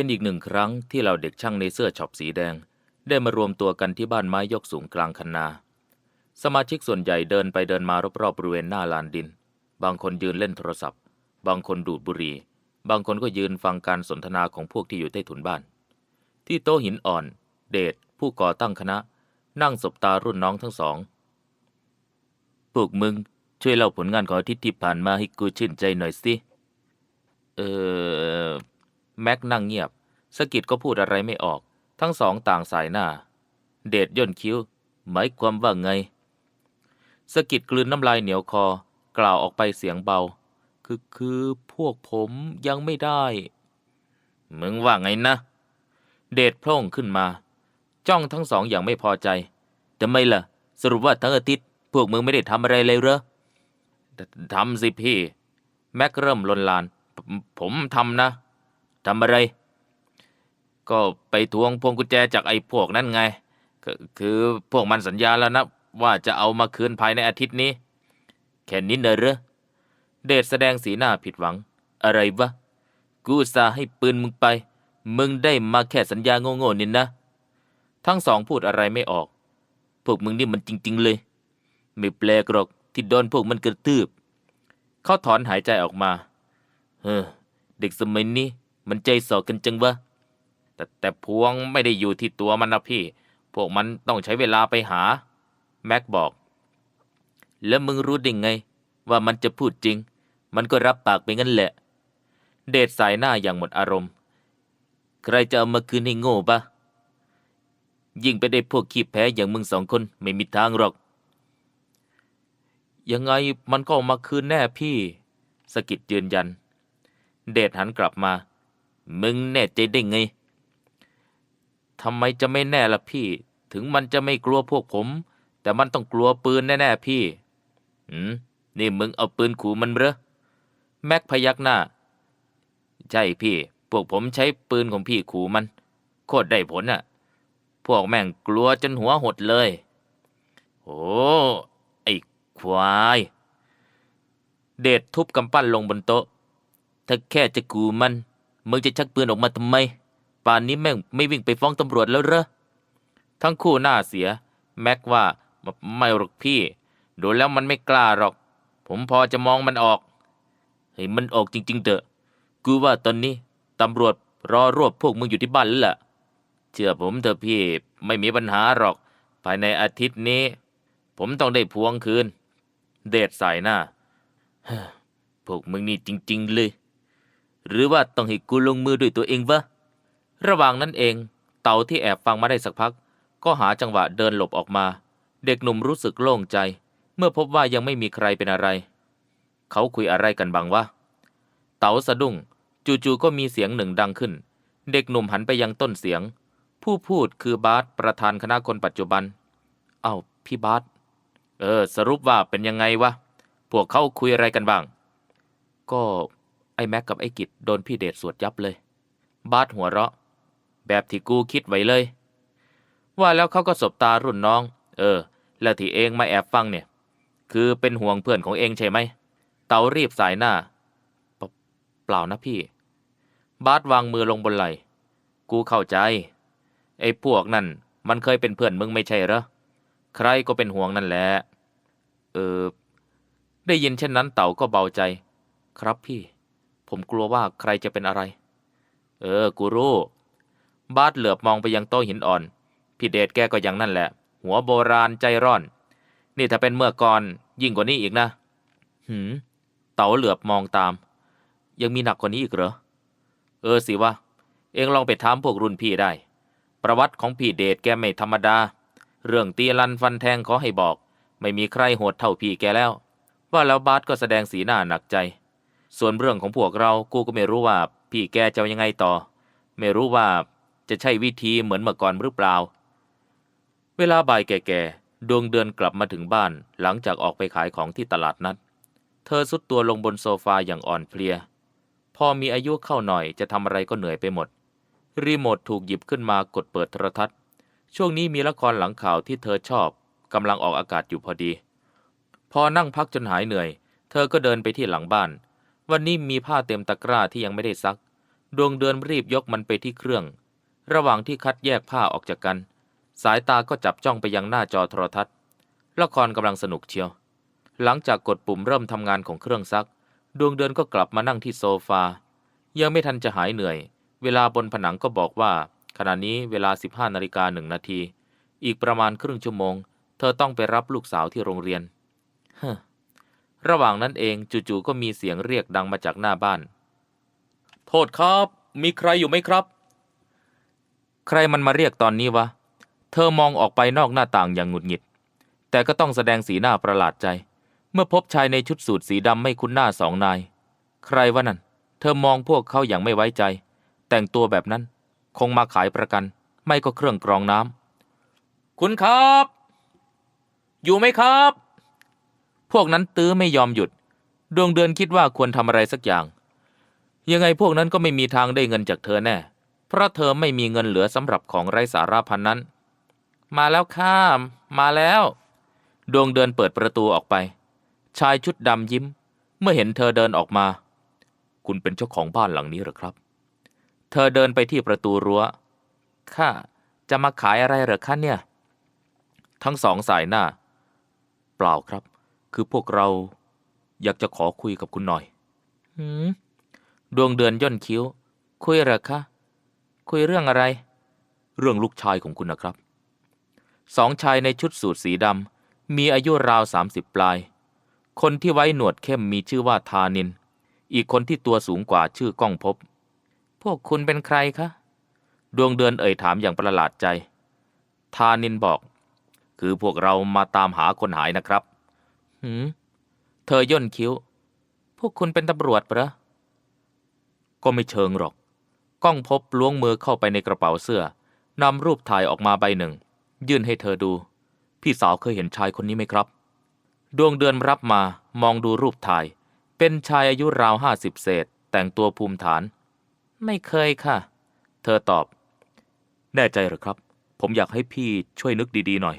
เป็นอีกหนึ่งครั้งที่เราเด็กช่างในเสื้อช็อปสีแดง ได้มารวมตัวกันที่บ้านไม้ยกสูงกลางคันนา สมาชิกส่วนใหญ่เดินไปเดินมารอบๆบริเวณหน้าลานดิน บางคนยืนเล่นโทรศัพท์ บางคนดูดบุหรี่ บางคนก็ยืนฟังการสนทนาของพวกที่อยู่ใต้ถุนบ้าน ที่โต๊ะหินอ่อน เดชผู้ก่อตั้งคณะ นั่งสบตารุ่นน้องทั้งสองพวกมึงช่วยเล่าผลงานของอาทิตย์ที่ผ่านมาให้กูชื่นใจหน่อยสิ เออ แม็กนั่งเงียบสกิดก็พูดอะไรไม่ออก ทั้งสองต่างสายหน้า เดชย่นคิ้ว หมายความว่าไงสกิดกลืนน้ำลายเหนียวคอ กล่าวออกไปเสียงเบา คือคือพวกผมยังไม่ได้ มึงว่าไงนะ เดชโพล่งขึ้นมา จ้องทั้งสองอย่างไม่พอใจทำไมล่ะ สรุปว่าทั้งอาทิตย์ พวกมึงไม่ได้ทำอะไรเลยเหรอทำสิพี่ แม็กเริ่มลนลาน ผมทำนะ ทำอะไร ก็ไปทวงพวงกุญแจจากไอ้พวกนั่นไงกคือพวกมันสัญญาแล้วนะ ว่าจะเอามาคืนภายในอาทิตย์นี้ แค่นี้เนอะเหรอเดชแสดงสีหน้าผิดหวัง อะไรวะ กูอุตสาให้ปืนมึงไป มึงได้มาแค่สัญญาโง่ๆนี่นะ ทั้งสองพูดอะไรไม่ออก พวกมึงนี่มันจริง ๆ เลย ไม่แปลกหรอกที่โดนพวกมันกระตืบเขาถอนหายใจออกมา เฮ้อเด็กสมัยนี้ มันใจสอกันจังวะแต่แต่พวงไม่ได้อยู่ที่ตัวมันนะพี่ พวกมันต้องใช้เวลาไปหา แม็กบอก แล้วมึงรู้ได้ไง ว่ามันจะพูดจริง มันก็รับปากไปงั้นแหละ เดชสายหน้าอย่างหมดอารมณ์ ใครจะเอามาคืนให้โง่ปะยิ่งไปได้พวกขี้แพ้อย่างมึงสองคนไม่มีทางหรอก ยังไงมันก็เอามาคืนแน่พี่ สกิดยืนยัน เดชหันกลับมา มึงแน่ใจได้ไงทำไมจะไม่แน่ล่ะพี่ ถึงมันจะไม่กลัวพวกผม แต่มันต้องกลัวปืนแน่ๆพี่หืมนี่มึงเอาปืนขู่มันเหรอแม็กพยักหน้า ใช่พี่ พวกผมใช้ปืนของพี่ขู่มัน โคตรได้ผลอะ พวกแม่งกลัวจนหัวหดเลย โอ้ไอ้ควาย เดชทุบกำปั้นลงบนโต๊ะ ถ้าแค่จะกูมัน มึงจะชักปืนออกมาทำไม ป่านนี้แม่งไม่วิ่งไปฟ้องตำรวจแล้วเหรอ ทั้งคู่หน้าเสีย แม็กว่าไม่หรอกพี่ ดูแล้วมันไม่กล้าหรอก ผมพอจะมองมันออกเฮ้ยมันออกจริง ๆ เถอะ กูว่าตอนนี้ตำรวจรอรวบพวกมึงอยู่ที่บ้านแล้วล่ะ เชื่อผมเถอะพี่ ไม่มีปัญหาหรอก ภายในอาทิตย์นี้ ผมต้องได้พวงคืน เดชสายหน้าพวกมึงนี่จริง ๆ เลย หรือว่าต้องให้กูลงมือด้วยตัวเองวะระหว่างนั้นเอง เต่าที่แอบฟังมาได้สักพัก ก็หาจังหวะเดินหลบออกมา เด็กหนุ่มรู้สึกโล่งใจ เมื่อพบว่ายังไม่มีใครเป็นอะไร เขาคุยอะไรกันบ้างวะเต๋าสะดุ้งจู่ๆก็มีเสียงหนึ่งดังขึ้น เด็กหนุ่มหันไปยังต้นเสียง ผู้พูดคือบาสประธานคณะคนปัจจุบัน เอ้าพี่บาสเออ สรุปว่าเป็นยังไงวะพวกเขาคุยอะไรกันบ้าง ก็ อ้แม็กกับไอ้กิจโดนพี่เดชสวดยับเลย บาสหัวเราะ แบบที่กูคิดไว้เลย ว่าแล้วเขาก็สบตารุ่นน้อง เออ แล้วที่เองมาแอบฟังเนี่ย คือเป็นห่วงเพื่อนของเองใช่ไหม เตารีบสายหน้า เปเปล่านะพี่ บาสวางมือลงบนไหล่กูเข้าใจ ไอ้พวกนั่นมันเคยเป็นเพื่อนมึงไม่ใช่เหรอ ใครก็เป็นห่วงนั่นแหละ เออ ได้ยินเช่นนั้นเต่าก็เบาใจ ครับพี่ ผมกลัวว่าใครจะเป็นอะไร เออ กูรู้ บาสเหลือบมองไปยังโต๊ะหินอ่อน พี่เดชแกก็อย่างนั่นแหละ หัวโบราณใจร้อน นี่ถ้าเป็นเมื่อก่อนยิ่งกว่านี้อีกนะ หืม เต๋าเหลือบมองตาม ยังมีหนักกว่านี้อีกเหรอ เออสิวะ เองลองไปถามพวกรุ่นพี่ได้ ประวัติของพี่เดชแกไม่ธรรมดา เรื่องตีลันฟันแทงขอให้บอก ไม่มีใครโหดเท่าพี่แกแล้ว ว่าแล้วบาสก็แสดงสีหน้าหนักใจ ส่วนเรื่องของพวกเรากูก็ไม่รู้ว่า พี่แกจะยังไงต่อ ไม่รู้ว่าจะใช่วิธีเหมือนเมื่อก่อนหรือเปล่า เวลาบ่ายแก่ๆดวงเดือนกลับมาถึงบ้านหลังจากออกไปขายของที่ตลาดนัด เธอสุดตัวลงบนโซฟาอย่างอ่อนเพลีย พอมีอายุเข้าหน่อยจะทำอะไรก็เหนื่อยไปหมด รีโมทถูกหยิบขึ้นมากดเปิดโทรทัศน์ ช่วงนี้มีละครหลังข่าวที่เธอชอบกำลังออกอากาศอยู่พอดี พอนั่งพักจนหายเหนื่อย เธอก็เดินไปที่หลังบ้าน วันนี้มีผ้าเต็มตะกร้าที่ยังไม่ได้ซัก ดวงเดือนรีบยกมันไปที่เครื่อง ระหว่างที่คัดแยกผ้าออกจากกัน สายตาก็จับจ้องไปยังหน้าจอโทรทัศน์ ละครกำลังสนุกเชียว หลังจากกดปุ่มเริ่มทำงานของเครื่องซัก ดวงเดือนก็กลับมานั่งที่โซฟา ยังไม่ทันจะหายเหนื่อย เวลาบนผนังก็บอกว่า ขณะนี้เวลา 15นาฬิกาหนึ่งนาที อีกประมาณครึ่งชั่วโมง เธอต้องไปรับลูกสาวที่โรงเรียนเฮ้อ ระหว่างนั้นเองจู่ๆก็มีเสียงเรียกดังมาจากหน้าบ้าน โทษครับ มีใครอยู่ไหมครับ ใครมันมาเรียกตอนนี้วะ เธอมองออกไปนอกหน้าต่างอย่างหงุดหงิด แต่ก็ต้องแสดงสีหน้าประหลาดใจ เมื่อพบชายในชุดสูทสีดำไม่คุ้นหน้าสองนาย ใครวะนั่น เธอมองพวกเขาอย่างไม่ไว้ใจ แต่งตัวแบบนั้น คงมาขายประกัน ไม่ก็เครื่องกรองน้ำคุณครับ อยู่ไหมครับ พวกนั้นตื้อไม่ยอมหยุด ดวงเดือนคิดว่าควรทำอะไรสักอย่าง ยังไงพวกนั้นก็ไม่มีทางได้เงินจากเธอแน่ เพราะเธอไม่มีเงินเหลือสำหรับของไร้สาระพันนั้น มาแล้วข้าม มาแล้ว ดวงเดือนเปิดประตูออกไป ชายชุดดำยิ้ม เมื่อเห็นเธอเดินออกมา คุณเป็นเจ้าของบ้านหลังนี้หรือครับ เธอเดินไปที่ประตูรั้วข้าจะมาขายอะไรเหรอคะเนี่ย ทั้งสองสายหน้า เปล่าครับ คือพวกเราอยากจะขอคุยกับคุณหน่อย หืม ดวงเดือนย่นคิ้ว คุยเหรอคะ คุยเรื่องอะไร เรื่องลูกชายของคุณนะครับ สองชายในชุดสูทสีดำ มีอายุราวสามสิบปลาย คนที่ไว้หนวดเข้มมีชื่อว่าทานิน อีกคนที่ตัวสูงกว่าชื่อก้องพบ พวกคุณเป็นใครคะ ดวงเดือนเอ่ยถามอย่างประหลาดใจ ทานินบอก คือพวกเรามาตามหาคนหายนะครับ หืมเธอย่นคิ้ว พวกคุณเป็นตำรวจปะก็ไม่เชิงหรอก ก้องพบล้วงมือเข้าไปในกระเป๋าเสื้อนำรูปถ่ายออกมาใบหนึ่ง ยื่นให้เธอดู พี่สาวเคยเห็นชายคนนี้ไหมครับ ดวงเดือนรับมามองดูรูปถ่าย เป็นชายอายุราวห้าสิบเศษ แต่งตัวภูมิฐาน ไม่เคยค่ะ เธอตอบ แน่ใจหรือครับ ผมอยากให้พี่ช่วยนึกดีๆหน่อย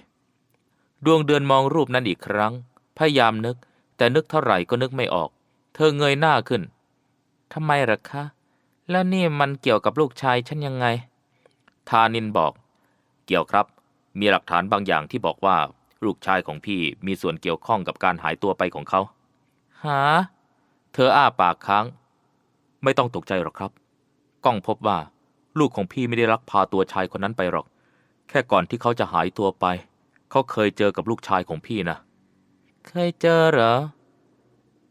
ดวงเดือนมองรูปนั้นอีกครั้ง พยายามนึก แต่นึกเท่าไหร่ก็นึกไม่ออก เธอเงยหน้าขึ้นทำไมเหรอคะ แล้วนี่มันเกี่ยวกับลูกชายฉันยังไง ทานินบอก เกี่ยวครับ มีหลักฐานบางอย่างที่บอกว่า ลูกชายของพี่มีส่วนเกี่ยวข้องกับการหายตัวไปของเขาหา เธออ้าปากค้าง ไม่ต้องตกใจหรอกครับ ก้องพบว่า ลูกของพี่ไม่ได้ลักพาตัวชายคนนั้นไปหรอก แค่ก่อนที่เขาจะหายตัวไป เขาเคยเจอกับลูกชายของพี่นะ เคยเจอเหรอ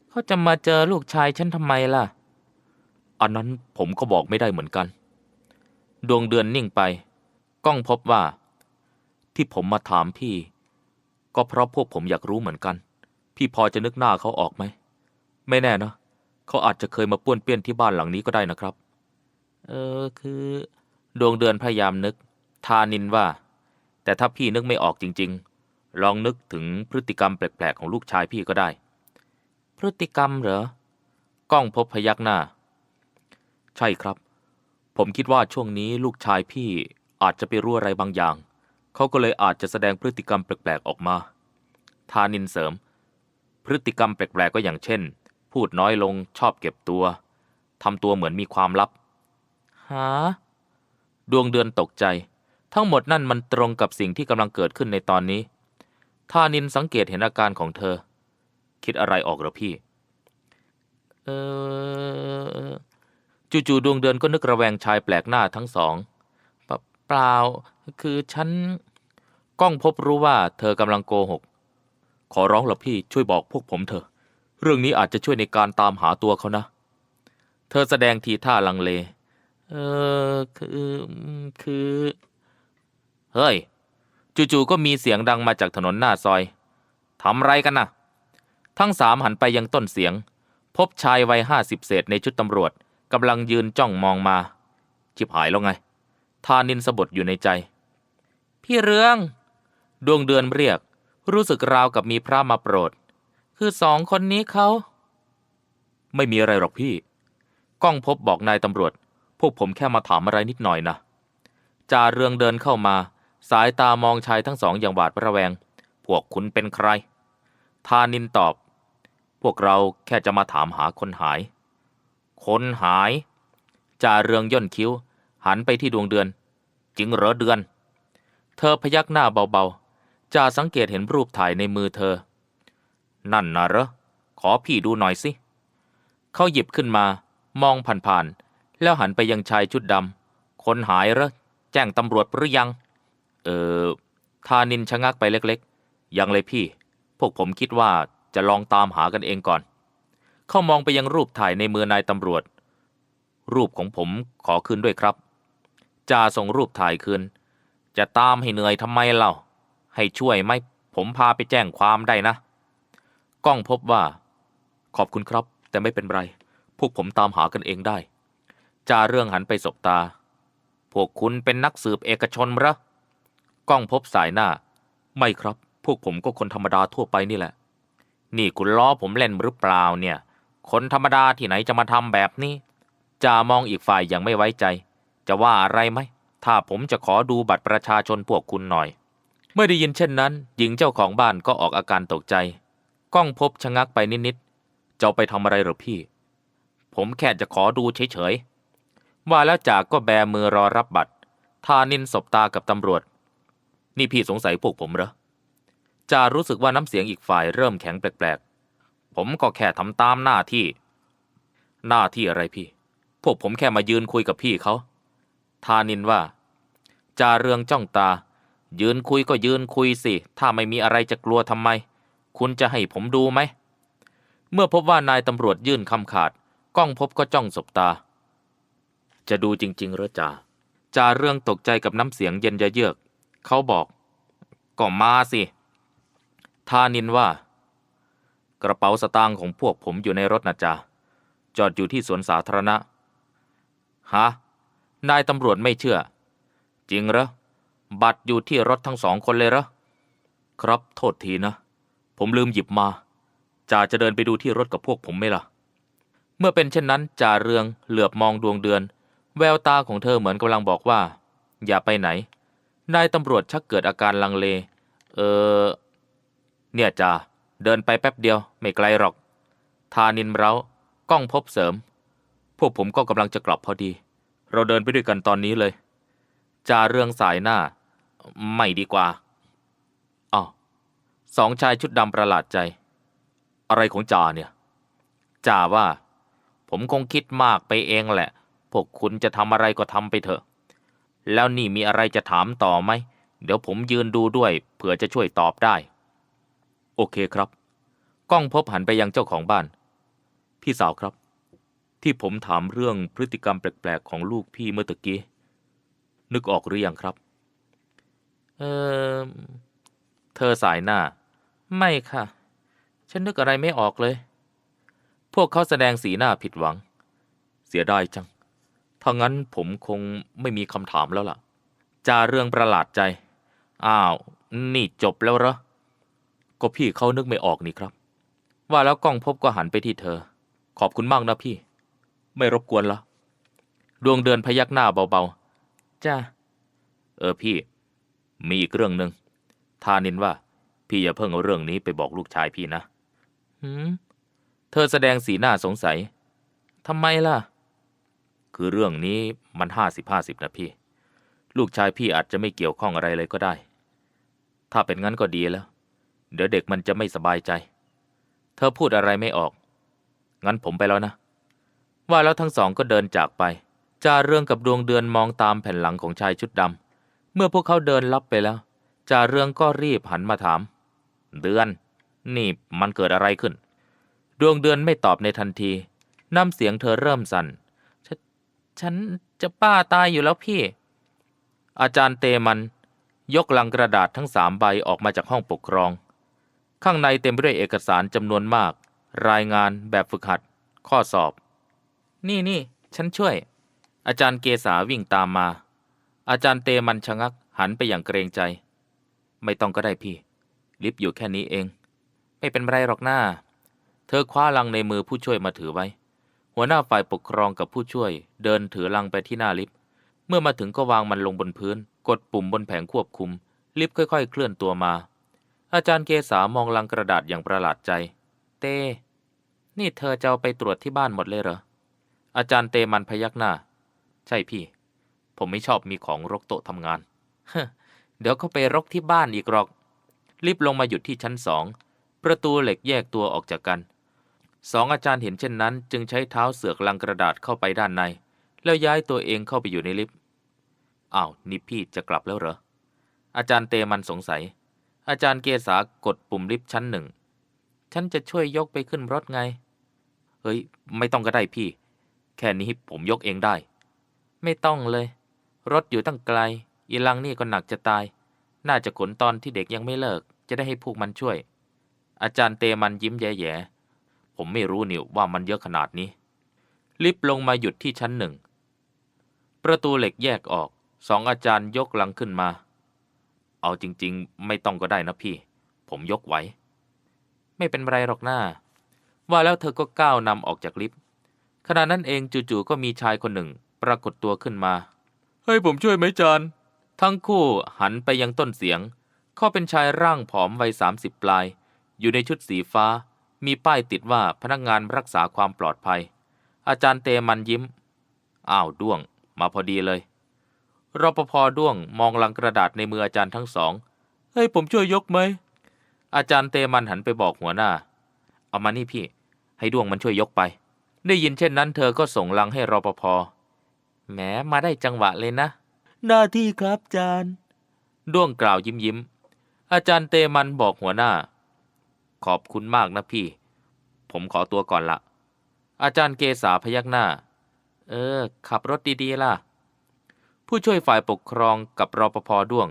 เขาจะมาเจอลูกชายฉันทำไมล่ะ อันนั้นผมก็บอกไม่ได้เหมือนกัน ดวงเดือนนิ่งไปก้องพบว่า ที่ผมมาถามพี่ ก็เพราะพวกผมอยากรู้เหมือนกัน พี่พอจะนึกหน้าเขาออกไหม ไม่แน่นะเขาอาจจะเคยมาป้วนเปี้ยนที่บ้านหลังนี้ก็ได้นะครับ เออคือ ดวงเดือนพยายามนึก ทานินว่า แต่ถ้าพี่นึกไม่ออกจริง ๆ ลองนึกถึงพฤติกรรมแปลก ๆ ของลูกชายพี่ก็ได้ พฤติกรรมเหรอ ก้องพบพยักหน้า ใช่ครับ ผมคิดว่าช่วงนี้ลูกชายพี่อาจจะไปรู้อะไรบางอย่าง เขาก็เลยอาจจะแสดงพฤติกรรมแปลก ๆ ออกมา ทานินเสริม พฤติกรรมแปลก ๆ ก็อย่างเช่น พูดน้อยลง ชอบเก็บตัว ทำตัวเหมือนมีความลับ หา ดวงเดือนตกใจ ทั้งหมดนั่นมันตรงกับสิ่งที่กำลังเกิดขึ้นในตอนนี้ ทานินสังเกตเห็นอาการของเธอ คิดอะไรออกเหรอพี่ เออจู่ๆดวงเดือนก็นึกระแวงชายแปลกหน้าทั้งสองเปล่าคือฉันก้องพบรู้ว่าเธอกำลังโกหก ขอร้องหละพี่ช่วยบอกพวกผมเถอะ เรื่องนี้อาจจะช่วยในการตามหาตัวเขานะ เธอแสดงทีท่าลังเล เออคือคือ เฮ้ย จู่ๆก็มีเสียงดังมาจากถนนหน้าซอยทำไรกันนะทั้งสามหันไปยังต้นเสียง พบชายวัยห้าสิบเศษในชุดตำรวจกำลังยืนจ้องมองมาจิบหายแล้วไง ทานินสะบดอยู่ในใจ พี่เรือง ดวงเดือนเรียก รู้สึกราวกับมีพระมาโปรด คือสองคนนี้เขา ไม่มีอะไรหรอกพี่ ก้องพบบอกนายตำรวจ พวกผมแค่มาถามอะไรนิดหน่อยนะจ่าเรืองเดินเข้ามา สายตามองชายทั้งสองอย่างหวาดระแวง พวกคุณเป็นใคร ทานินตอบ พวกเราแค่จะมาถามหาคนหาย คนหาย จ่าเรืองย่นคิ้ว หันไปที่ดวงเดือน จริงเหรอเดือน เธอพยักหน้าเบาๆ จ่าสังเกตเห็นรูปถ่ายในมือเธอ นั่นนะเหรอ ขอพี่ดูหน่อยสิ เขาหยิบขึ้นมา มองผ่านๆ แล้วหันไปยังชายชุดดำ คนหายเหรอ แจ้งตำรวจหรือยัง เออทานินชะงักไปเล็กๆ ยังเลยพี่ พวกผมคิดว่าจะลองตามหากันเองก่อน เขามองไปยังรูปถ่ายในมือนายตำรวจ รูปของผมขอคืนด้วยครับจ่าส่งรูปถ่ายคืน จะตามให้เหนื่อยทำไมเล่า ให้ช่วยไหมผมพาไปแจ้งความได้นะกล้องพบว่า ขอบคุณครับ แต่ไม่เป็นไร พวกผมตามหากันเองได้จ่าเรื่องหันไปสบตา พวกคุณเป็นนักสืบเอกชนหรอ กล้องพบสายหน้า ไม่ครับ พวกผมก็คนธรรมดาทั่วไปนี่แหละ นี่คุณล้อผมเล่นหรือเปล่าเนี่ย คนธรรมดาที่ไหนจะมาทำแบบนี้จ่ามองอีกฝ่ายอย่างไม่ไว้ใจ จะว่าอะไรไหม ถ้าผมจะขอดูบัตรประชาชนพวกคุณหน่อย เมื่อได้ยินเช่นนั้น หญิงเจ้าของบ้านก็ออกอาการตกใจกล้องพบชะงักไปนิดๆเจ้าไปทำอะไรหรอพี่ ผมแค่จะขอดูเฉยๆว่าแล้วจากก็แบมือรอรับบัตรทานินสบตากับตำรวจ นี่พี่สงสัยพวกผมเหรอจารู้สึกว่าน้ำเสียงอีกฝ่ายเริ่มแข็งแปลกๆ ผมก็แค่ทำตามหน้าที่ หน้าที่อะไรพี่ พวกผมแค่มายืนคุยกับพี่เขาทานินว่า จาเรืองจ้องตา ยืนคุยก็ยืนคุยสิ ถ้าไม่มีอะไรจะกลัวทำไม คุณจะให้ผมดูไหม เมื่อพบว่านายตำรวจยื่นคำขาดกล้องพบก็จ้องสบตา จะดูจริงๆหรือจ่าจาเรื่องตกใจกับน้ำเสียงเย็นยะเยือก เขาบอก ก็มาสิ ทานินว่า กระเป๋าสตางค์ของพวกผมอยู่ในรถนะจ่าจอดอยู่ที่สวนสาธารณะ ฮะ นายตำรวจไม่เชื่อ จริงเหรอ บัตรอยู่ที่รถทั้งสองคนเลยเหรอ ครับโทษทีนะ ผมลืมหยิบมาจ่าจะเดินไปดูที่รถกับพวกผมไหมล่ะ เมื่อเป็นเช่นนั้นจ่าเรืองเหลือบมองดวงเดือน แววตาของเธอเหมือนกำลังบอกว่า อย่าไปไหน นายตำรวจชักเกิดอาการลังเล เออ เนี่ยจ่าเดินไปแป๊บเดียว ไม่ไกลหรอก ทานินเรากล้องพบเสริม พวกผมก็กำลังจะกลับพอดี เราเดินไปด้วยกันตอนนี้เลยจ่าเรื่องสายหน้า ไม่ดีกว่าอ้าวสองชายชุดดำประหลาดใจ อะไรของจ่าเนี่ยจ่าว่า ผมคงคิดมากไปเองแหละ พวกคุณจะทำอะไรก็ทำไปเถอะ แล้วนี่มีอะไรจะถามต่อไหม เดี๋ยวผมยืนดูด้วยเผื่อจะช่วยตอบได้ โอเคครับกล้องพบหันไปยังเจ้าของบ้าน พี่สาวครับ ที่ผมถามเรื่องพฤติกรรมแปลกๆ ของลูกพี่เมื่อตะกี้ นึกออกหรือยังครับ เออเธอสายหน้า ไม่ค่ะ ฉันนึกอะไรไม่ออกเลย พวกเขาแสดงสีหน้าผิดหวัง เสียดายจัง ถ้างั้นผมคงไม่มีคำถามแล้วล่ะ จาเรื่องประหลาดใจ อ้าว นี่จบแล้วเหรอ ก็พี่เขานึกไม่ออกนี่ครับ ว่าแล้วกล้องพบก็หันไปที่เธอ ขอบคุณมากนะพี่ ไม่รบกวนละ ดวงเดือนพยักหน้าเบาๆ จ้า เออพี่ มีอีกเรื่องหนึ่งทานินว่า พี่อย่าเพิ่งเอาเรื่องนี้ไปบอกลูกชายพี่นะ หืม เธอแสดงสีหน้าสงสัย ทำไมล่ะ คือเรื่องนี้มันห้าสิบห้าสิบนะพี่ ลูกชายพี่อาจจะไม่เกี่ยวข้องอะไรเลยก็ได้ ถ้าเป็นงั้นก็ดีแล้ว เดี๋ยวเด็กมันจะไม่สบายใจ เธอพูดอะไรไม่ออก งั้นผมไปแล้วนะ ว่าแล้วทั้งสองก็เดินจากไป จาเรื่องกับดวงเดือนมองตามแผ่นหลังของชายชุดดำ เมื่อพวกเขาเดินลับไปแล้ว จาเรื่องก็รีบหันมาถาม เดือน นี่มันเกิดอะไรขึ้น ดวงเดือนไม่ตอบในทันที น้ำเสียงเธอเริ่มสัน่น ฉันจะป้าตายอยู่แล้วพี่ อาจารย์เตมัน ยกลังกระดาษทั้งสามใบออกมาจากห้องปกครอง ข้างในเต็มไปด้วยเอกสารจำนวนมาก รายงานแบบฝึกหัด ข้อสอบ นี่นี่ฉันช่วย อาจารย์เกษาวิ่งตามมา อาจารย์เตมันชะงักหันไปอย่างเกรงใจ ไม่ต้องก็ได้พี่ ลิฟต์อยู่แค่นี้เอง ไม่เป็นไรหรอกหน้า เธอคว้าลังในมือผู้ช่วยมาถือไว้ หัวหน้าฝ่ายปกครองกับผู้ช่วย เดินถือลังไปที่หน้าลิฟต์ เมื่อมาถึงก็วางมันลงบนพื้น กดปุ่มบนแผงควบคุม ลิฟต์ค่อย ๆ เคลื่อนตัวมา อาจารย์เกษามองลังกระดาษอย่างประหลาดใจ เต้ นี่เธอจะเอาไปตรวจที่บ้านหมดเลยเหรอ อาจารย์เตมันพยักหน้า ใช่พี่ ผมไม่ชอบมีของรกโต๊ะทำงาน เดี๋ยวเขาไปรกที่บ้านอีกหรอก ลิฟต์ลงมาหยุดที่ชั้นสอง ประตูเหล็กแยกตัวออกจากกัน สองอาจารย์เห็นเช่นนั้น จึงใช้เท้าเสือกลังกระดาษเข้าไปด้านใน แล้วย้ายตัวเองเข้าไปอยู่ในลิฟต์อ้าวนี่พี่จะกลับแล้วเหรอ อาจารย์เตมันสงสัย อาจารย์เกษากดปุ่มลิฟต์ชั้นหนึ่งฉันจะช่วยยกไปขึ้นรถไง เฮ้ย ไม่ต้องก็ได้พี่ แค่นี้ผมยกเองได้ ไม่ต้องเลย รถอยู่ตั้งไกล อีลังนี่ก็หนักจะตาย น่าจะขนตอนที่เด็กยังไม่เลิก จะได้ให้พวกมันช่วย อาจารย์เตมันยิ้มแย่ๆ ผมไม่รู้นี่ว่ามันเยอะขนาดนี้ ลิฟต์ลงมาหยุดที่ชั้นหนึ่ง ประตูเหล็กแยกออก สองอาจารย์ยกลังขึ้นมา เอาจริง ๆ ไม่ต้องก็ได้นะพี่ ผมยกไหว ไม่เป็นไรหรอกหน้า ว่าแล้วเธอก็ก้าวนำออกจากลิฟต์ขณะนั้นเองจู่ๆก็มีชายคนหนึ่ง ปรากฏตัวขึ้นมาให้ผมช่วยไหมจานทั้งคู่หันไปยังต้นเสียง เขาเป็นชายร่างผอมวัยสามสิบปลาย อยู่ในชุดสีฟ้า มีป้ายติดว่าพนักงานรักษาความปลอดภัย อาจารย์เตมันยิ้ม อ้าวด้วง มาพอดีเลยรปภด้วงมองลังกระดาษในมืออาจารย์ทั้งสองให้ผมช่วยยกไหม อาจารย์เตมันหันไปบอกหัวหน้า เอามานี่พี่ ให้ด้วงมันช่วยยกไป ได้ยินเช่นนั้นเธอก็ส่งลังให้รปภแหมมาได้จังหวะเลยนะ หน้าที่ครับอาจารย์ ด้วงกล่าวยิ้มยิ้มอาจารย์เตมันบอกหัวหน้า ขอบคุณมากนะพี่ ผมขอตัวก่อนละ อาจารย์เกษาพยักหน้า เออ ขับรถดีๆล่ะ ผู้ช่วยฝ่ายปกครองกับรปภด้วง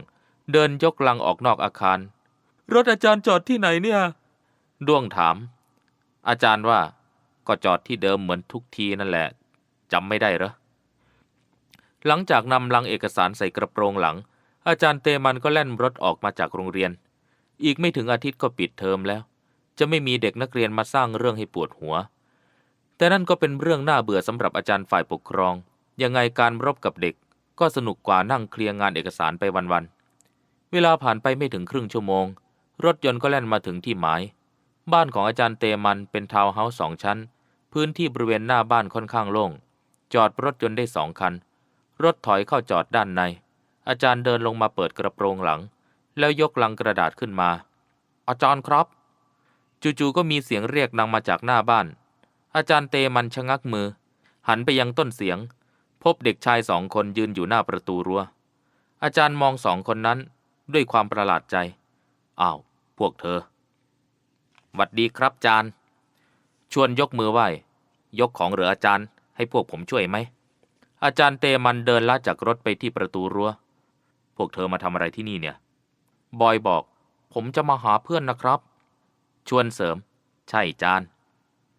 เดินยกลังออกนอกอาคาร รถอาจารย์จอดที่ไหนเนี่ย ด้วงถาม อาจารย์ว่าก็จอดที่เดิมเหมือนทุกทีนั่นแหละจำไม่ได้เหรอ หลังจากนำลังเอกสารใส่กระโปรงหลัง อาจารย์เตมันก็แล่นรถออกมาจากโรงเรียน อีกไม่ถึงอาทิตย์ก็ปิดเทอมแล้ว จะไม่มีเด็กนักเรียนมาสร้างเรื่องให้ปวดหัว แต่นั่นก็เป็นเรื่องน่าเบื่อสำหรับอาจารย์ฝ่ายปกครอง ยังไงการรบกับเด็ก ก็สนุกกว่านั่งเคลียร์งานเอกสารไปวันๆ เวลาผ่านไปไม่ถึงครึ่งชั่วโมง รถยนต์ก็แล่นมาถึงที่หมาย บ้านของอาจารย์เตมันเป็นทาวน์เฮาส์สองชั้น พื้นที่บริเวณหน้าบ้านค่อนข้างโล่ง จอดรถยนต์ได้สองคัน รถถอยเข้าจอดด้านใน อาจารย์เดินลงมาเปิดกระโปรงหลัง แล้วยกลังกระดาษขึ้นมา อาจารย์ครับ จู่ๆก็มีเสียงเรียกดังมาจากหน้าบ้าน อาจารย์เตมันชะงักมือ หันไปยังต้นเสียง พบเด็กชายสองคนยืนอยู่หน้าประตูรั้ว อาจารย์มองสองคนนั้นด้วยความประหลาดใจ อ้าว พวกเธอ หวัดดีครับอาจารย์ ชวนยกมือไหว้ ยกของเหลืออาจารย์ ให้พวกผมช่วยไหม อาจารย์เตมันเดินลาจากรถไปที่ประตูรั้ว พวกเธอมาทำอะไรที่นี่เนี่ย บอยบอก ผมจะมาหาเพื่อนนะครับ ชวนเสริม ใช่จาน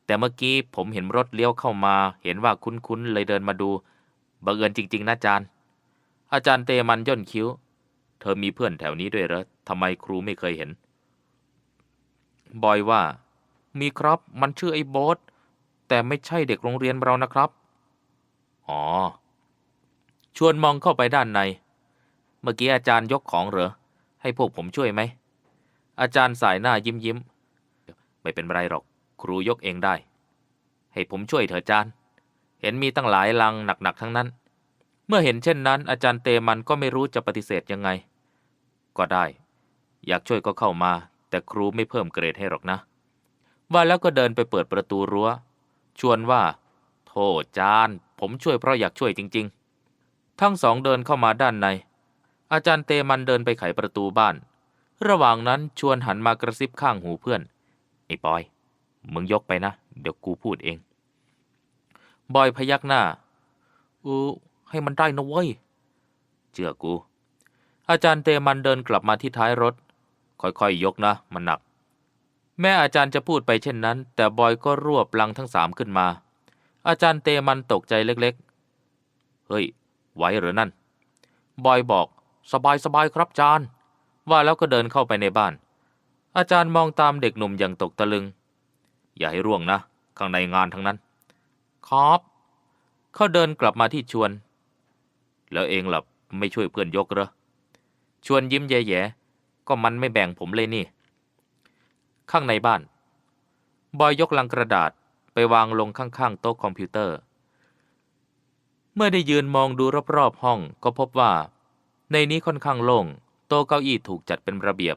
แต่เมื่อกี้ผมเห็นรถเลี้ยวเข้ามา เห็นว่าคุ้นๆ เลยเดินมาดู บังเอิญจริง ๆ นะจานอาจารย์เตมันย่นคิ้ว เธอมีเพื่อนแถวนี้ด้วยเหรอทำไมครูไม่เคยเห็น บอยว่า มีครับ มันชื่อไอ้โบ๊ทแต่ไม่ใช่เด็กโรงเรียนเรานะครับ อ๋อ ชวนมองเข้าไปด้านใน เมื่อกี้อาจารย์ยกของเหรอ ให้พวกผมช่วยไหม อาจารย์สายหน้ายิ้มยิ้ม ไม่เป็นไรหรอก ครูยกเองได้ ให้ผมช่วยเถอะจารย์ เห็นมีตั้งหลายลังหนักๆทั้งนั้น เมื่อเห็นเช่นนั้น อาจารย์เตมันก็ไม่รู้จะปฏิเสธยังไง ก็ได้ อยากช่วยก็เข้ามา แต่ครูไม่เพิ่มเกรดให้หรอกนะ ว่าแล้วก็เดินไปเปิดประตูรั้ว ชวนว่า โทษจานผมช่วยเพราะอยากช่วยจริง ๆ ทั้งสองเดินเข้ามาด้านใน อาจารย์เตมันเดินไปไขประตูบ้าน ระหว่างนั้นชวนหันมากระซิบข้างหูเพื่อน ไอ้บอย มึงยกไปนะ เดี๋ยวกูพูดเอง บอยพยักหน้าอือให้มันได้นะเว้ยเชื่อกู อาจารย์เตมันเดินกลับมาที่ท้ายรถ ค่อยๆยยกนะ มันหนัก แม่อาจารย์จะพูดไปเช่นนั้น แต่บอยก็รวบลังทั้งสามขึ้นมา อาจารย์เตมันตกใจเล็กๆ เฮ้ย ไหวหรือนั่น บอยบอก สบายๆครับอาจารย์ว่าแล้วก็เดินเข้าไปในบ้าน อาจารย์มองตามเด็กหนุ่มอย่างตกตะลึง อย่าให้ร่วงนะ ข้างในงานทั้งนั้น ครับเขาเดินกลับมาที่ชวน แล้วเองหลับไม่ช่วยเพื่อนยกเหรอ ชวนยิ้มแย่ๆ ก็มันไม่แบ่งผมเลยนี่ ข้างในบ้าน บอยยกลังกระดาษไปวางลงข้างๆ โต๊ะคอมพิวเตอร์ เมื่อได้ยืนมองดูรอบๆห้องก็พบว่า ในนี้ค่อนข้างโล่ง โต๊ะเก้าอี้ถูกจัดเป็นระเบียบ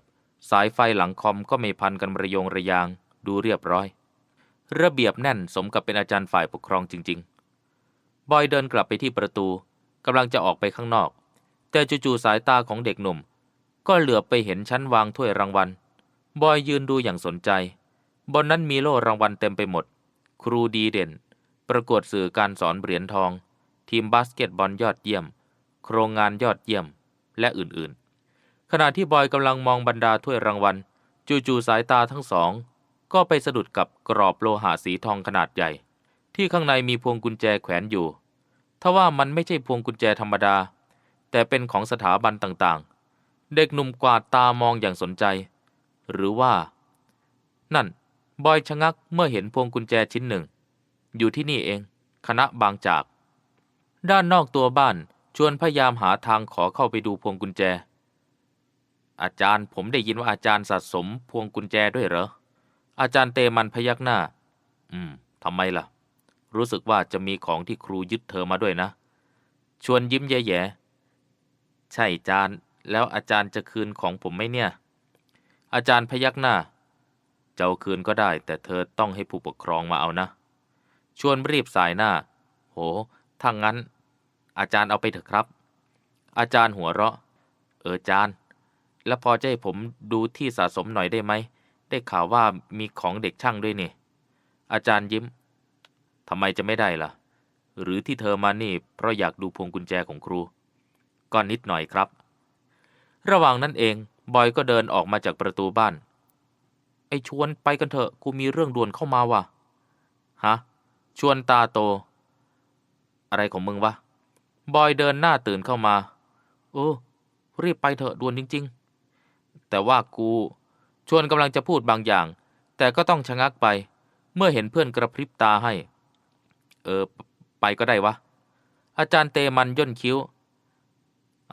สายไฟหลังคอมก็ไม่พันกันระยงระยางดูเรียบร้อย ระเบียบแน่นสมกับเป็นอาจารย์ฝ่ายปกครองจริง ๆ บอยเดินกลับไปที่ประตูกำลังจะออกไปข้างนอก แต่จู่ๆสายตาของเด็กหนุ่ม ก็เหลือบไปเห็นชั้นวางถ้วยรางวัล บอยยืนดูอย่างสนใจ บนนั้นมีโล่รางวัลเต็มไปหมด ครูดีเด่น ประกวดสื่อการสอนเหรียญทอง ทีมบาสเกตบอลยอดเยี่ยม โครงงานยอดเยี่ยม และอื่นๆ ขณะที่บอยกำลังมองบรรดาถ้วยรางวัล จู่ๆสายตาทั้งสอง ก็ไปสะดุดกับกรอบโลหะสีทองขนาดใหญ่ ที่ข้างในมีพวงกุญแจแขวนอยู่ทว่ามันไม่ใช่พวงกุญแจธรรมดา แต่เป็นของสถาบันต่างๆ เด็กหนุ่มกวาดตามองอย่างสนใจ หรือว่า นั่น บอยชะงักเมื่อเห็นพวงกุญแจชิ้นหนึ่ง อยู่ที่นี่เอง คณะบางจาก ด้านนอกตัวบ้านชวนพยายามหาทางขอเข้าไปดูพวงกุญแจ อาจารย์ผมได้ยินว่าอาจารย์สะสมพวงกุญแจด้วยเหรอ อาจารย์เตมันพยักหน้า อืมทำไมล่ะ รู้สึกว่าจะมีของที่ครูยึดเธอมาด้วยนะ ชวนยิ้มแย่ๆ ใช่อาจารย์ แล้วอาจารย์จะคืนของผมไหมเนี่ย อาจารย์พยักหน้า เจ้าคืนก็ได้ แต่เธอต้องให้ผู้ปกครองมาเอานะ ชวนรีบสายหน้า โห ถ้างั้น อาจารย์เอาไปเถอะครับ อาจารย์หัวเราะ เอออาจารย์ แล้วพอจะให้ผมดูที่สะสมหน่อยได้ไหม ได้ข่าวว่ามีของเด็กช่างด้วยนี่ อาจารย์ยิ้มทำไมจะไม่ได้ล่ะ หรือที่เธอมานี่เพราะอยากดูพวงกุญแจของครู ก็นิดหน่อยครับ ระหว่างนั้นเอง บอยก็เดินออกมาจากประตูบ้าน ไอชวนไปกันเถอะกูมีเรื่องด่วนเข้ามาว่ะ ฮะ ชวนตาโต อะไรของมึงวะ บอยเดินหน้าตื่นเข้ามาเออรีบไปเถอะด่วนจริง ๆ แต่ว่ากูชวนกำลังจะพูดบางอย่าง แต่ก็ต้องชะงักไป เมื่อเห็นเพื่อนกระพริบตาให้ เออ ไปก็ได้วะ อาจารย์เตมันย่นคิ้ว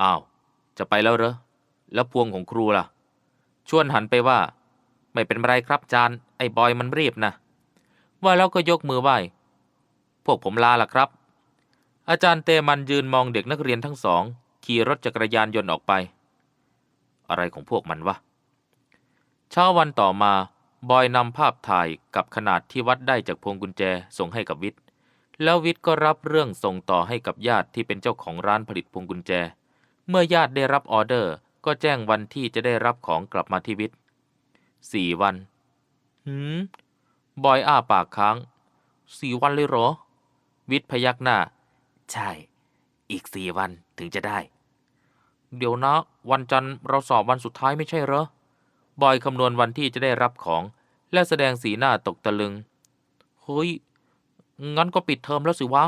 อ้าว จะไปแล้วเหรอ แล้วพวงของครูล่ะ ชวนหันไปว่า ไม่เป็นไรครับอาจารย์ไอ้บอยมันรีบนะว่าแล้วก็ยกมือไหว้ พวกผมลาล่ะครับ อาจารย์เตมันยืนมองเด็กนักเรียนทั้งสอง ขี่รถจักรยานยนต์ออกไป อะไรของพวกมันวะเช้าวันต่อมาบอยนำภาพถ่ายกับขนาดที่วัดได้จากพวงกุญแจส่งให้กับวิทย์ แล้ววิทย์ก็รับเรื่องส่งต่อให้กับญาติที่เป็นเจ้าของร้านผลิตพวงกุญแจ เมื่อญาติได้รับออเดอร์ ก็แจ้งวันที่จะได้รับของกลับมาที่วิทย์สี่วันหืมบอยอ้าปากค้างสี่วันเลยเหรอ วิทย์พยักหน้า ใช่ อีกสี่วันถึงจะได้ เดี๋ยวนะ วันจันทร์เราสอบวันสุดท้ายไม่ใช่เหรอ บอยคำนวณวันที่จะได้รับของ และแสดงสีหน้าตกตะลึง เฮ้ย งั้นก็ปิดเทอมแล้วสิวะ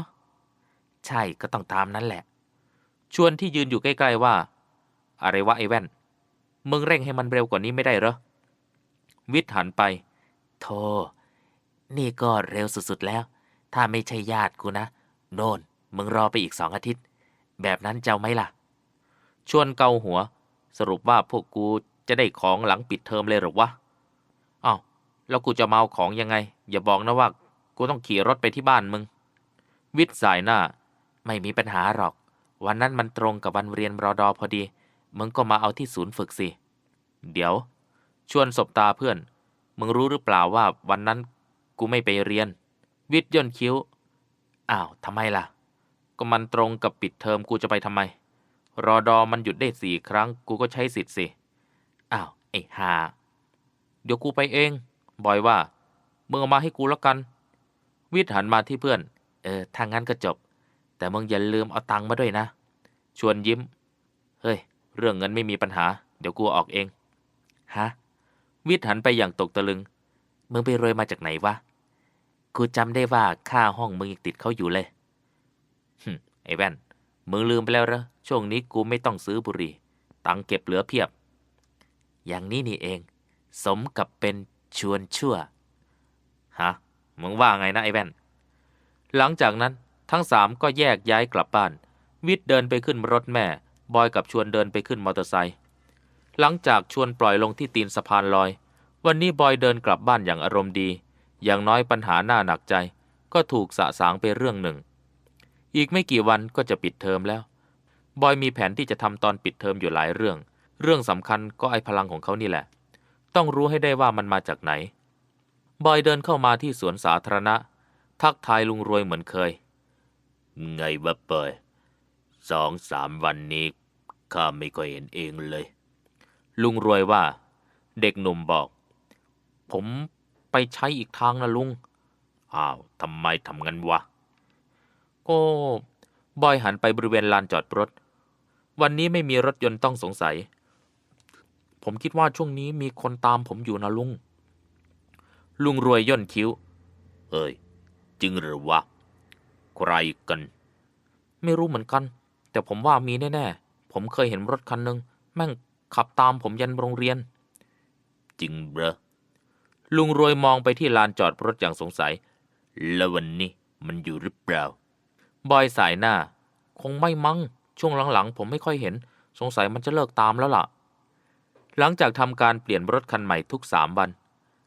ใช่ก็ต้องตามนั้นแหละ ชวนที่ยืนอยู่ใกล้ ๆว่า อะไรวะไอ้แว่น มึงเร่งให้มันเร็วกว่านี้ไม่ได้เหรอ วิทย์หันไปโธ่นี่ก็เร็วสุดๆแล้ว ถ้าไม่ใช่ญาติกูนะ โน่น มึงรอไปอีกสองอาทิตย์ แบบนั้นเจ้าไหมล่ะ ชวนเกาหัว สรุปว่าพวกกูจะได้ของหลังปิดเทอมเลยหรอวะอ้าวแล้วกูจะมาเอาของยังไง อย่าบอกนะว่า กูต้องขี่รถไปที่บ้านมึง วิทย์สายหน้า ไม่มีปัญหาหรอก วันนั้นมันตรงกับวันเรียนรอดอพอดี มึงก็มาเอาที่ศูนย์ฝึกสิ เดี๋ยว ชวนสบตาเพื่อน มึงรู้หรือเปล่าว่าวันนั้นกูไม่ไปเรียน วิทย์ย่นคิ้ว อ้าวทำไมล่ะ ก็มันตรงกับปิดเทอมกูจะไปทำไม รอดอมันหยุดได้สี่ครั้ง กูก็ใช้สิทธิ์สิ อ้าว ไอ้หา เดี๋ยวกูไปเอง บอยว่ามึงเอามาให้กูแล้วกัน วิทย์หันมาที่เพื่อน เออถ้างั้นก็จบ แต่มึงอย่าลืมเอาตังค์มาด้วยนะ ชวนยิ้ม เฮ้ย เรื่องเงินไม่มีปัญหา เดี๋ยวกูออกเอง ฮะ วิทย์หันไปอย่างตกตะลึง มึงไปรวยมาจากไหนวะ กูจำได้ว่าค่าห้องมึงยังติดเขาอยู่เลยไอ้แว่น มึงลืมไปแล้วเหรอช่วงนี้กูไม่ต้องซื้อบุหรี่ ตังเก็บเหลือเพียบ อย่างนี้นี่เอง สมกับเป็นชวนชั่ว ฮะ มึงว่าไงนะไอ้แว่น หลังจากนั้นทั้งสามก็แยกย้ายกลับบ้าน วิทย์เดินไปขึ้นรถแม่ บอยกับชวนเดินไปขึ้นมอเตอร์ไซค์ หลังจากชวนปล่อยลงที่ตีนสะพานลอย วันนี้บอยเดินกลับบ้านอย่างอารมณ์ดี อย่างน้อยปัญหาหน้าหนักใจ ก็ถูกสะสางไปเรื่องหนึ่ง อีกไม่กี่วันก็จะปิดเทอมแล้ว บอยมีแผนที่จะทำตอนปิดเทอมอยู่หลายเรื่อง เรื่องสำคัญก็ไอพลังของเขานี่แหละ ต้องรู้ให้ได้ว่ามันมาจากไหน บอยเดินเข้ามาที่สวนสาธารณะ ทักทายลุงรวยเหมือนเคย ไงวะเปยสองสามวันนี้ข้าไม่ค่อยเห็นเองเลย ลุงรวยว่า เด็กหนุ่มบอก ผมไปใช้อีกทางนะลุง อ้าวทำไมทำงั้นวะ ก็บอยหันไปบริเวณลานจอดรถ วันนี้ไม่มีรถยนต์ต้องสงสัย ผมคิดว่าช่วงนี้มีคนตามผมอยู่นะลุง ลุงรวยย่นคิ้ว เอ้ย จริงหรือวะ ใครกัน ไม่รู้เหมือนกัน แต่ผมว่ามีแน่ๆ ผมเคยเห็นรถคันหนึ่งแม่งขับตามผมยันโรงเรียน จริงเหรอลุงรวยมองไปที่ลานจอดรถอย่างสงสัย แล้ววันนี้มันอยู่หรือเปล่า บอยสายหน้า คงไม่มั้งช่วงหลังๆ ผมไม่ค่อยเห็น สงสัยมันจะเลิกตามแล้วล่ะ หลังจากทำการเปลี่ยนรถคันใหม่ทุกสามวัน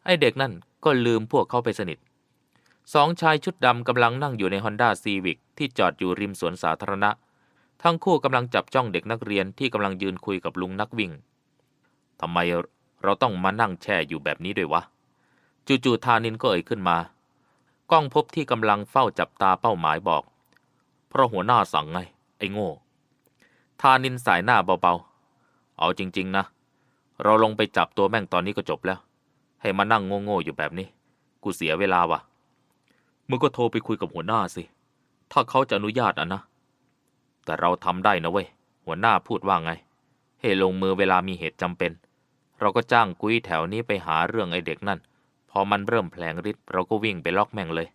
ไอเด็กนั่นก็ลืมพวกเขาไปสนิทสองชายชุดดำกำลังนั่งอยู่ใน Honda Civic ที่จอดอยู่ริมสวนสาธารณะ ทั้งคู่กำลังจับจ้องเด็กนักเรียนที่กำลังยืนคุยกับลุงนักวิ่งทำไมเราต้องมานั่งแช่อยู่แบบนี้ด้วยวะ จู่ๆธานินก็เอ่ยขึ้นมากล้องพบที่กำลังเฝ้าจับตาเป้าหมายบอก ราะหัวหน้าสั่งไง ไอ้โง่ธานินสายหน้าเบาๆ เอาจริง ๆ นะ เราลงไปจับตัวแม่งตอนนี้ก็จบแล้ว ให้มานั่งโง่ๆอยู่แบบนี้ กูเสียเวลาว่ะ มึงก็โทรไปคุยกับหัวหน้าสิ ถ้าเขาจะอนุญาตอะนะ แต่เราทำได้นะเว้ย หัวหน้าพูดว่าไง ให้ลงมือเวลามีเหตุจำเป็น เราก็จ้างกุ้ยแถวนี้ไปหาเรื่องไอ้เด็กนั่น พอมันเริ่มแผลงฤทธิ์เราก็วิ่งไปล็อกแม่งเลย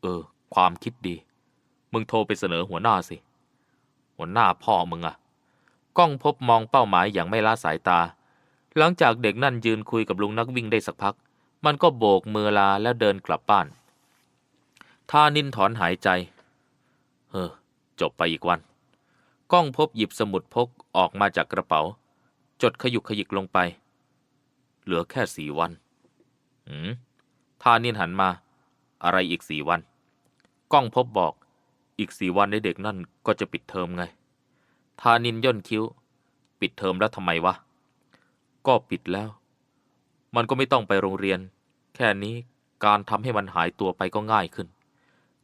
เออ ความคิดดี มึงโทรไปเสนอหัวหน้าสิ หัวหน้าพ่อมึงอะกล้องพบมองเป้าหมายอย่างไม่ละสายตา หลังจากเด็กนั่นยืนคุยกับลุงนักวิ่งได้สักพัก มันก็โบกมือลาแล้วเดินกลับบ้านทานินถอนหายใจ เออ จบไปอีกวันกล้องพบหยิบสมุดพกออกมาจากกระเป๋า จดขยุกขยิกลงไป เหลือแค่สี่วัน หืมทานินหันมา อะไรอีกสี่วันกล้องพบบอก อีกสี่วันในเด็กนั่นก็จะปิดเทอมไง ทานินย่นคิ้ว ปิดเทอมแล้วทำไมวะ ก็ปิดแล้ว มันก็ไม่ต้องไปโรงเรียน แค่นี้การทำให้มันหายตัวไปก็ง่ายขึ้น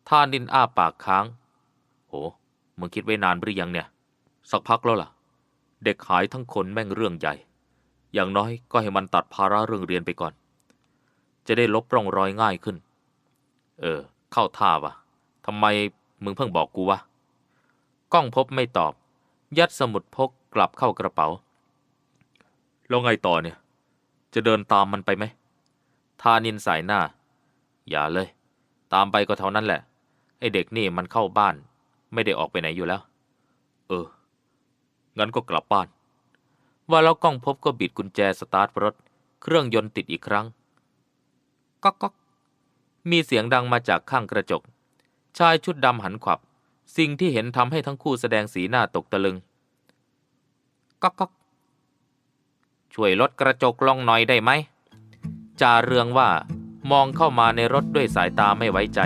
ทานินอ้าปากค้าง โห มึงคิดไว้นานหรือยังเนี่ย สักพักแล้วล่ะ เด็กหายทั้งคนแม่งเรื่องใหญ่ อย่างน้อยก็ให้มันตัดภาระเรื่องเรียนไปก่อน จะได้ลบร่องรอยง่ายขึ้น เออ เข้าท่าวะทำไม มึงเพิ่งบอกกูวะกล้องพบไม่ตอบ ยัดสมุดพกกลับเข้ากระเป๋า แล้วไงต่อเนี่ย จะเดินตามมันไปไหมทานินสายหน้า อย่าเลย ตามไปก็เท่านั้นแหละ ไอเด็กนี่มันเข้าบ้าน ไม่ได้ออกไปไหนอยู่แล้ว เออ งั้นก็กลับบ้าน ว่าแล้วกล้องพบก็บิดกุญแจสตาร์ทรถ เครื่องยนต์ติดอีกครั้ง ก๊อกก๊อกมีเสียงดังมาจากข้างกระจก ชายชุดดำหันขวับ สิ่งที่เห็นทำให้ทั้งคู่แสดงสีหน้าตกตะลึงก๊อกก๊อกช่วยลดกระจกลงหน่อยได้ไหมจ่าเรืองว่ามองเข้ามาในรถด้วยสายตาไม่ไว้ใจ